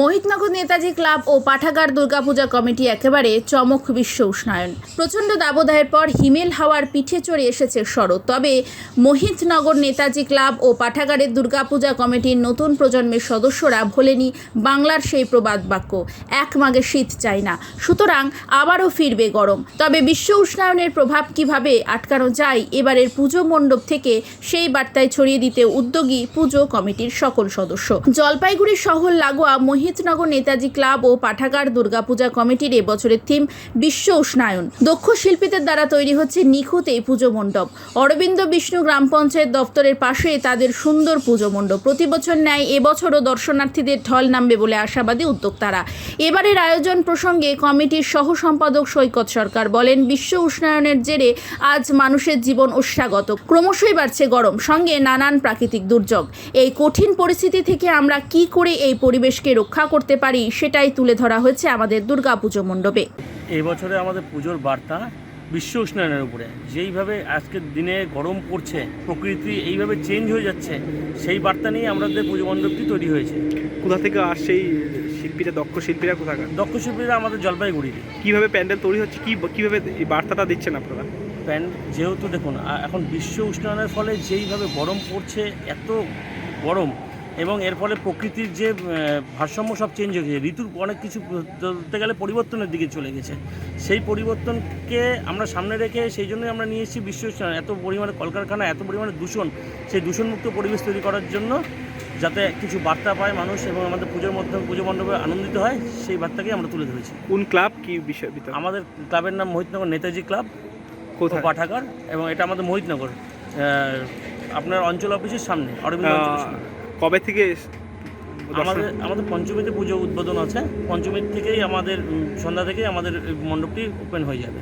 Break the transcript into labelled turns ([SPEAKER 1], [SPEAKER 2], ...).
[SPEAKER 1] Mohitnagar Netaji club ও পাঠাগার Durga Puja committee একেবারে চমক বিশ্ব উষ্ণায়ন। প্রচণ্ড দাবদাহের পর হিমেল হাওয়ার পিঠে চড়ে এসেছে শরৎ। তবে মোহিতনগর নেতাজি ক্লাব ও পাঠাগারের দুর্গাপূজা কমিটির নতুন প্রজন্মের সদস্যরা ভোলেনি বাংলার সেই প্রবাদ বাক্য, এক মাগে শীত চাই না, সুতরাং আবারও ফিরবে গরম। তবে বিশ্ব উষ্ণায়নের প্রভাব কীভাবে আটকানো যায় এবারের পুজো মণ্ডপ থেকে সেই বার্তায় ছড়িয়ে দিতে উদ্যোগী পুজো কমিটির সকল সদস্য। জলপাইগুড়ি শহর লাগোয়া মোহিতনগর নেতাজি ক্লাব ও পাঠাগার দুর্গাপূজা কমিটির এবছরের থিম বিশ্ব উষ্ণায়ন। দক্ষ শিল্পীদের দ্বারা তৈরি হচ্ছে নিখুঁত এই পুজো মণ্ডপ। অরবিন্দ বিষ্ণু গ্রাম পঞ্চায়েত দপ্তরের পাশে তাদের সুন্দর পুজো মণ্ডপ। প্রতি বছর ন্যায় এবছরও দর্শনার্থীদের ঢল নামবে বলে আশাবাদী উদ্যোক্তারা। এবারের আয়োজন প্রসঙ্গে কমিটির সহ সম্পাদক সৈকত সরকার বলেন, বিশ্ব উষ্ণায়নের জেরে আজ মানুষের জীবন ওষ্ঠাগত ক্রমশই বাড়ছে গরম, সঙ্গে নানান প্রাকৃতিক দুর্যোগ। এই কঠিন পরিস্থিতি থেকে আমরা কি করে এই পরিবেশকে রক্ষা করতে পারি সেটাই তুলে ধরা হয়েছে আমাদের দুর্গাপুজো মণ্ডপে।
[SPEAKER 2] এই বছরে আমাদের পুজোর বার্তা বিশ্ব উষ্ণায়নের উপরে। যেইভাবে আজকের দিনে গরম পড়ছে প্রকৃতি এইভাবে চেঞ্জ হয়ে যাচ্ছে সেই বার্তা নিয়ে আমাদের পুজো মণ্ডপটি তৈরি হয়েছে।
[SPEAKER 3] কোথা থেকে আসছে এই শিল্পীরা দক্ষ শিল্পীরা কোথাকার
[SPEAKER 2] দক্ষ শিল্পীরা আমাদের জলপাইগুড়িতে
[SPEAKER 3] কীভাবে প্যান্ডেল তৈরি হচ্ছে কী কীভাবে এই বার্তাটা দিচ্ছেন আপনারা?
[SPEAKER 2] প্যান যেহেতু দেখুন এখন বিশ্ব উষ্ণায়নের ফলে যেইভাবে গরম পড়ছে এত গরম এবং এর ফলে প্রকৃতির যে ভারসাম্য সব চেঞ্জ হয়ে গেছে। ঋতুর অনেক কিছু ধরতে গেলে পরিবর্তনের দিকে চলে গেছে। সেই পরিবর্তনকে আমরা সামনে রেখে সেই জন্যই আমরা নিয়ে এসেছি বিশ্ব এত পরিমাণে কলকারখানা এত পরিমাণে দূষণ সেই দূষণমুক্ত পরিবেশ তৈরি করার জন্য যাতে কিছু বার্তা পায় মানুষ এবং আমাদের পুজোর মধ্যে পুজো মণ্ডপে আনন্দিত হয় সেই বার্তাকেই আমরা তুলে ধরেছি।
[SPEAKER 3] কোন ক্লাব কি বিষয় ভিতরে
[SPEAKER 2] আমাদের ক্লাবের নাম মোহিতনগর নেতাজি ক্লাব
[SPEAKER 3] কোথায়?
[SPEAKER 2] পাঠাগার এবং এটা আমাদের মোহিতনগর আপনার অঞ্চল অফিসের সামনে অরবিন্দ।
[SPEAKER 3] কবে থেকে
[SPEAKER 2] আমাদের আমাদের পঞ্চমীতে পুজো উদ্বোধন আছে। পঞ্চমীর থেকেই আমাদের সন্ধ্যা থেকেই আমাদের মণ্ডপটি ওপেন হয়ে যাবে।